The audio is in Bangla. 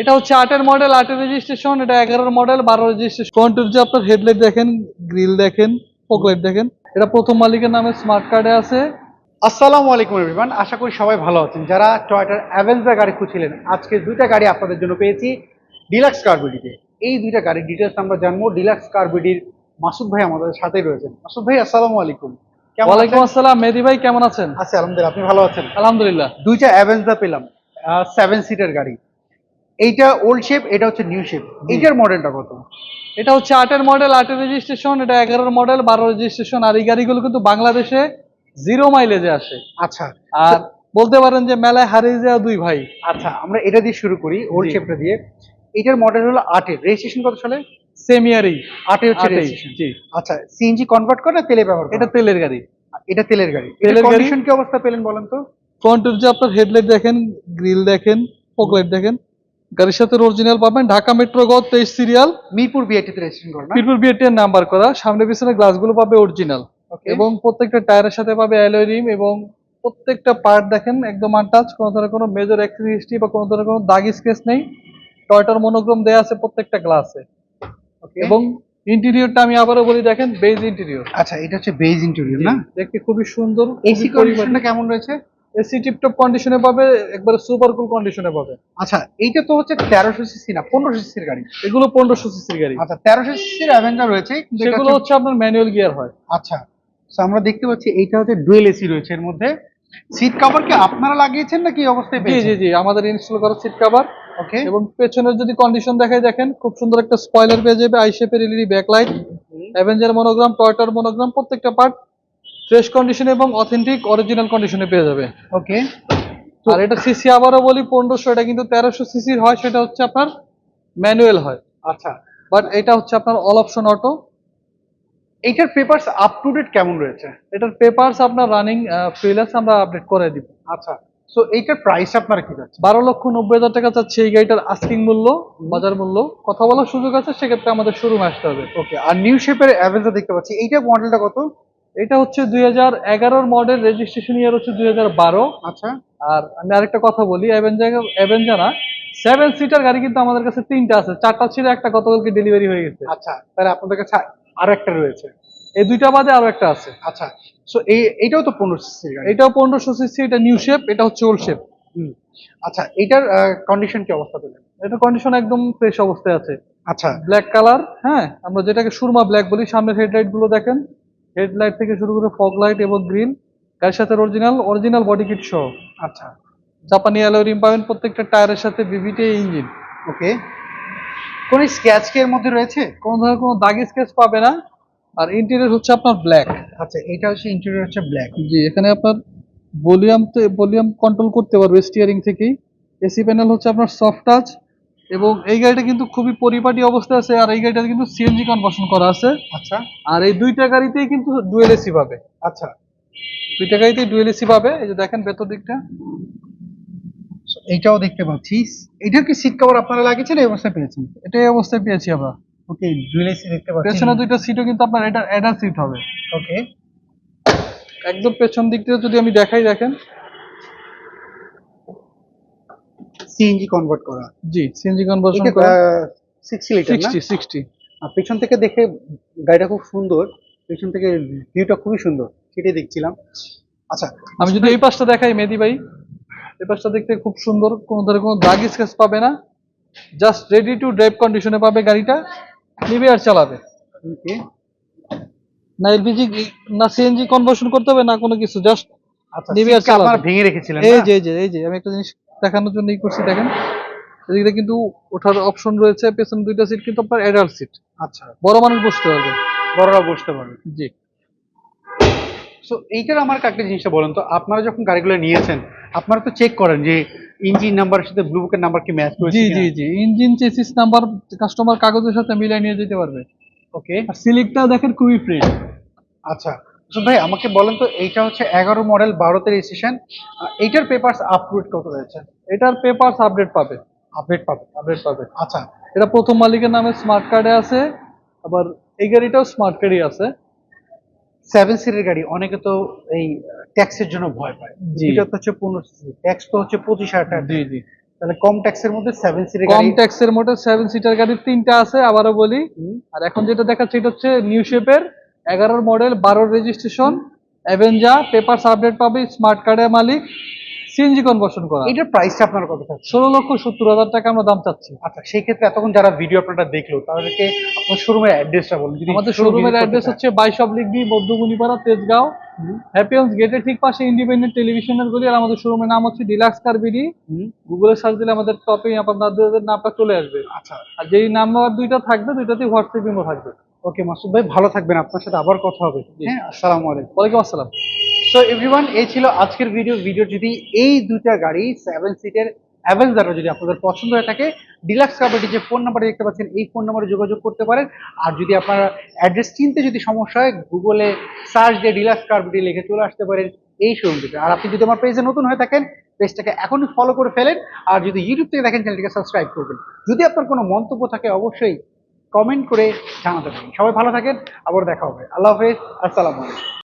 এটা হচ্ছে আটের মডেল আটের রেজিস্ট্রেশন এটা এগারোর মডেল বারো রেজিস্ট্রেশন ফ্রন্টের যে আপনার হেডলাইট দেখেন গ্রিল দেখেন ফকলাইট দেখেন এটা প্রথম মালিকের নামে স্মার্ট কার্ডে আছে। আসসালামু আলাইকুম এভরিওয়ান আশা করি সবাই ভালো আছেন। যারা টয়টার অ্যাভেঞ্জার গাড়ি খুঁজছিলেন আজকে দুইটা গাড়ি আপনাদের জন্য পেয়েছি ডিলাক্স কারবিডিতে এই দুইটা গাড়ির ডিটেলস আমরা জানব। ডিলাক্স কারবিডির মাসুদ ভাই আমাদের সাথেই রয়েছেন। মাসুদ ভাই আসসালামু আলাইকুম। ওয়ালাইকুম আসসালাম। মেদি ভাই কেমন আছেন? আচ্ছা আলহামদুলিল্লাহ। আপনি ভালো আছেন? আলহামদুলিল্লাহ। দুইটা অ্যাভেঞ্জার পেলাম সেভেন সিটের গাড়ি। এইটা ওল্ড শেপ এটা হচ্ছে নিউ শেপ এইটার মডেলটা কত? এটা হচ্ছে আটের মডেল আটের রেজিস্ট্রেশন এটা এগারোর মডেল বারো রেজিস্ট্রেশন আর এই গাড়িগুলো কিন্তু বাংলাদেশে জিরো মাইলেজে আসে। আচ্ছা। আর বলতে পারেন যে মেলায় হারিয়ে যাওয়া দুই ভাই। আচ্ছা আমরা এটা দিয়ে শুরু করি ওল্ড। শেপটা দিয়ে। এটার মডেল হলো আটের। রেজিস্ট্রেশন কত সালে? সেম ইয়ারই আটে হচ্ছে জি। আচ্ছা সিএনজি কনভার্ট করে না তেলে ব্যবহার এটা তেলের গাড়ি। এটা তেলের গাড়ি। তেলের গাড়ি। কন্ডিশন কি অবস্থা পেলেন বলেন তো? ফ্রন্টের যে আপনার হেডলাইট দেখেন গ্রিল দেখেন ফকলাইট দেখেন গাড়ির সাথে অরিজিনাল পাবেন ঢাকা মেট্রো গ তেইশ সিরিয়াল মিরপুর বিআইটিতে রেজিস্ট্রেশন না? পিরপুর বিএটির নাম্বার করা। সামনে পিছনে গ্লাসগুলো পাবে অরিজিনাল এবং প্রত্যেকটা টায়ারের সাথে পাবে অ্যালয় রিম এবং প্রত্যেকটা পার্ট দেখেন একদম আনটাচ কোনো ধরনের কোনো মেজর অ্যাক্সিডেন্ট হিস্ট্রি বা কোনো ধরনের কোনো দাগ স্কেচ নেই। টয়টার মনোগ্রাম দেয়া আছে প্রত্যেকটা গ্লাসে এবং ইন্টেরিয়রটা আমি আবারও বলি দেখেন বেজ ইন্টেরিয়র আচ্ছা এটা হচ্ছে বেজ ইন্টেরিয়র না? দেখতে খুবই সুন্দর এসি কন্ডিশনটা কেমন রয়েছে? এসি টিপটপ কন্ডিশনে পাবে একবারে সুপার কুল কন্ডিশনে পাবে। আচ্ছা এইটা তো হচ্ছে তেরোশো সিসি না পনেরোশো সিসির গাড়ি। এগুলো পনেরোশো সিসির গাড়ি। আচ্ছা তেরোশো সিসির অ্যাভেঞ্জার রয়েছে সেগুলো হচ্ছে- আপনার ম্যানুয়াল গিয়ার হয়। আচ্ছা তো আমরা দেখতে পাচ্ছি এইটা হচ্ছে ডুয়েল এসি রয়েছে এর মধ্যে। সিট কভার কি আপনারা লাগিয়েছেন নাকি অবস্থায় জি জি জি আমাদের ইনস্টল করা সিট কভার ওকে এবং পেছনের যদি কন্ডিশন দেখাই দেখেন খুব সুন্দর একটা স্পয়লার পেয়ে যাবে আই শেপের এলইডি ব্যাকলাইট অ্যাভেঞ্জার মনোগ্রাম টয়টার মনোগ্রাম প্রত্যেকটা পার্ট ফ্রেশ কন্ডিশনে এবং অথেন্টিক অরিজিনাল কন্ডিশনে পেয়ে যাবে। ওকে আর এটা সিসি আবারও বলি পনেরোশো এটা কিন্তু তেরোশো সিসির হয় সেটা হচ্ছে আপনার ম্যানুয়াল হয়। আচ্ছা। বাট এটা হচ্ছে আপনার অল অপশন অটো এইটার পেপারস আপ টু ডেট কেমন রয়েছে? এটার পেপারস আপনার রানিং ফ্রিলান্স আমরা আপডেট করে দিব। আচ্ছা। সো এইটার প্রাইস আপনার কি যাচ্ছে? বারো লক্ষ নব্বই হাজার টাকা চাচ্ছে এই গাড়িটার আস্কিং মূল্য বাজার মূল্য। কথা বলার সুযোগ আছে সেক্ষেত্রে আমাদের শোরুমে আসতে হবে। ওকে আর নিউ শেপের অ্যাভেঞ্জার দেখতে পাচ্ছি। এইটার মডেলটা কত? এটা হচ্ছে দুই হাজার এগারোর মডেল রেজিস্ট্রেশন ইয়ার হচ্ছে দুই হাজার বারো। আচ্ছা। আর আমি আরেকটা কথা বলি অ্যাভেঞ্জার সেভেন সিটার গাড়ি কিন্তু আমাদের কাছে তিনটা আছে চারটা ছিল একটা গতকালকে ডেলিভারি হয়ে গেছে। আচ্ছা তাহলে আপনাদের কাছে আরও একটা রয়েছে। এই দুইটা বাদে আরও একটা আছে। আচ্ছা সো এই এটাও তো পনেরো সিসির গাড়ি। এটাও পনেরোশো সিসি এটা নিউ শেপ এটা হচ্ছে ওল্ড শেপ হুম। আচ্ছা এইটার কন্ডিশন কি অবস্থা পেলেন এটা কন্ডিশন একদম ফ্রেশ অবস্থায় আছে। আচ্ছা। ব্ল্যাক কালার হ্যাঁ আমরা যেটাকে সুরমা ব্ল্যাক বলি সামনের হেডলাইটগুলো দেখেন। হেডলাইট থেকে শুরু করে ফগ লাইট এবং গ্রিন গাড়ির সাথে অরিজিনাল অরিজিনাল বডি কিট সহ। আচ্ছা। জাপানি অ্যালোয় রিম পাবেন প্রত্যেকটা টায়ারের সাথে বিভিটে ইঞ্জিন ওকে কোন স্ক্যাচ কি এর মধ্যে রয়েছে? কোনো ধরনের কোনো দাগ স্কেচ পাবে না। আর ইন্টেরিয়র হচ্ছে আপনার ব্ল্যাক আচ্ছা এটা হচ্ছে ইন্টেরিয়র হচ্ছে ব্ল্যাক জি এখানে আপনার ভলিউম ভলিউম কন্ট্রোল করতে পারবে স্টিয়ারিং থেকেই। এসি প্যানেল হচ্ছে আপনার সফট টাচ এবং এই গাড়িটা কিন্তু খুবই পরিপাটি অবস্থায় আছে আর এই গাড়িটা কিন্তু সিএনজি কনভার্সন করা আছে। আচ্ছা। আর এই দুইটা গাড়িতেই কিন্তু ডুয়েল এসি পাবে। আচ্ছা। দুইটা গাড়িতেই ডুয়েল এসি পাবে এই যে দেখেন ভেতর দিকটা। এইটাও দেখতে পাচ্ছি। এটার কি সিট কভার আপনারা লাগিয়েছেন এই অবস্থায় পেয়েছেন? এটা এই অবস্থায় পেয়েছি আমরা। ওকে ডুয়েল এসি দেখতে পাচ্ছি। পেছনে দুইটা সিটও কিন্তু আপনার এটা অ্যাডার সিট হবে। ওকে। একদম পেছন দিক থেকে যদি আমি দেখাই দেখেন। সিএনজি কনভার্ট করা। জি সিএনজি কনভার্সন করা। সিক্সটি লিটার না? সিক্সটি সিক্সটি আর পেছন থেকে দেখে গাড়িটা খুব সুন্দর পেছন থেকে ভিউটা খুবই সুন্দর। সেটাই দেখছিলাম। আচ্ছা আমি যদি এই পাশটা দেখাই মেদি ভাই। এই পাশটা দেখতে খুব সুন্দর কোনো ধরনের কোনো দাগ স্কেচ পাবে না। জাস্ট রেডি টু ড্রাইভ কন্ডিশনে পাবে গাড়িটা। নিবে আর চালাবে। ওকে না এলপিজি না সিএনজি কনভার্সন করতে হবে না কোনো কিছু জাস্ট আচ্ছা নিবে আর চালাবে। ভেঙে রেখেছিলেন এই যে এই যে এই যে আমি একটা জিনিস দেখানোর জন্য ই করছি দেখেন। এদিকে কিন্তু ওঠার অপশন রয়েছে পেছনে দুইটা সিট কিন্তু আপনার অ্যাডাল্ট সিট আচ্ছা। বড় মানুষ বসতে পারবে। বড়রা বসতে পারবে। জি। সো এইটার আমার একটা জিনিসটা বলেন তো আপনারা যখন গাড়িগুলো নিয়েছেন আপনারা তো চেক করেন যে ইঞ্জিন নাম্বারের সাথে ব্লু বুকের নাম্বার কি ম্যাচ করেছে জি জি জি। ইঞ্জিন চেসিস নাম্বার কাস্টমার কাগজের সাথে মিলিয়ে নিয়ে যেতে পারবে। ওকে আর সিলিকটা দেখেন খুবই ফ্রেশ আচ্ছা। ভাই আমাকে বলেন তো এইটা হচ্ছে এগারো মডেল বারোতে রেজিস্ট্রেশন এইটার পেপারস আপলোড কত রয়েছে? এটার পেপারস আপডেট পাবে। আপডেট পাবে। আপডেট পাবে। আচ্ছা। এটা প্রথম মালিকের নামে স্মার্ট কার্ডে আছে আবার এই গাড়িটাও স্মার্ট কার্ডই আছে। সেভেন সিটের গাড়ি অনেকে তো এই ট্যাক্সের জন্য ভয় পায়। এটা তো হচ্ছে পনেরো সিসি ট্যাক্স তো হচ্ছে পঁচিশ হাজার টাকা। জি জি। তাহলে কম ট্যাক্সের মধ্যে সেভেন সিটের কম ট্যাক্সের মোটর সেভেন সিটার গাড়ি তিনটা আছে আবারও বলি। আর এখন যেটা দেখাচ্ছে এটা হচ্ছে নিউ শেপের এগারোর মডেল বারোর রেজিস্ট্রেশন অ্যাভেঞ্জা পেপার আপডেট পাবে স্মার্ট কার্ডের মালিক সিএনজি কনভার্সন করা। এটার প্রাইসটা আপনার কত থাকছে? ষোলো লক্ষ সত্তর হাজার টাকা আমরা দাম চাচ্ছি। আচ্ছা সেই ক্ষেত্রে এতক্ষণ যারা ভিডিও আপনারা দেখল তাদেরকে আপনার শোরুমের অ্যাড্রেসটা বলুন। আমাদের শোরুমের অ্যাড্রেস হচ্ছে বাইশ অব্লিক বি মধ্যগুনিপাড়া তেজগাঁও। হ্যাপিয়ন্স গেটের ঠিক পাশে ইন্ডিপেন্ডেন্ট টেলিভিশনের গলি আর আমাদের শোরুমের নাম হচ্ছে ডিলাক্স কার বিডি গুগলে সার্চ দিলে আমাদের টপে আপনাদের নামটা চলে আসবে। আচ্ছা। আর যেই নাম্বার দুইটা থাকবে দুইটাতেই হোয়াটসঅ্যাপ ইমো থাকবে। ওকে মাসুদ ভাই ভালো থাকবেন। আপনার সাথে আবার কথা হবে। হ্যাঁ আসসালামু আলাইকুম। ওয়ালাইকুম আসসালাম। সো এভরিওয়ান এই ছিল আজকের ভিডিও ভিডিও যদি এই দুইটা গাড়ি সেভেন সিটের অ্যাভেঞ্জারও যদি আপনাদের পছন্দ হয়ে থাকে ডিলাক্স কার্বেটি যে ফোন নাম্বারে দেখতে পাচ্ছেন এই ফোন নাম্বারে যোগাযোগ করতে পারেন। আর যদি আপনার অ্যাড্রেস চিনতে যদি সমস্যা হয় গুগলে সার্চ দিয়ে ডিলাক্স কার্বেটি লিখে চলে আসতে পারেন এই শোরুমটিতে আর আপনি যদি আমার পেজে নতুন হয়ে থাকেন পেজটাকে এখনই ফলো করে ফেলেন। আর যদি ইউটিউব থেকে দেখেন চ্যানেলটিকে সাবস্ক্রাইব করবেন। যদি আপনার কোনো মন্তব্য থাকে অবশ্যই কমেন্ট করে জানাতে পারেন। সবাই ভালো থাকেন আবার দেখা হবে। আল্লাহ হাফেজ আসসালামু আলাইকুম।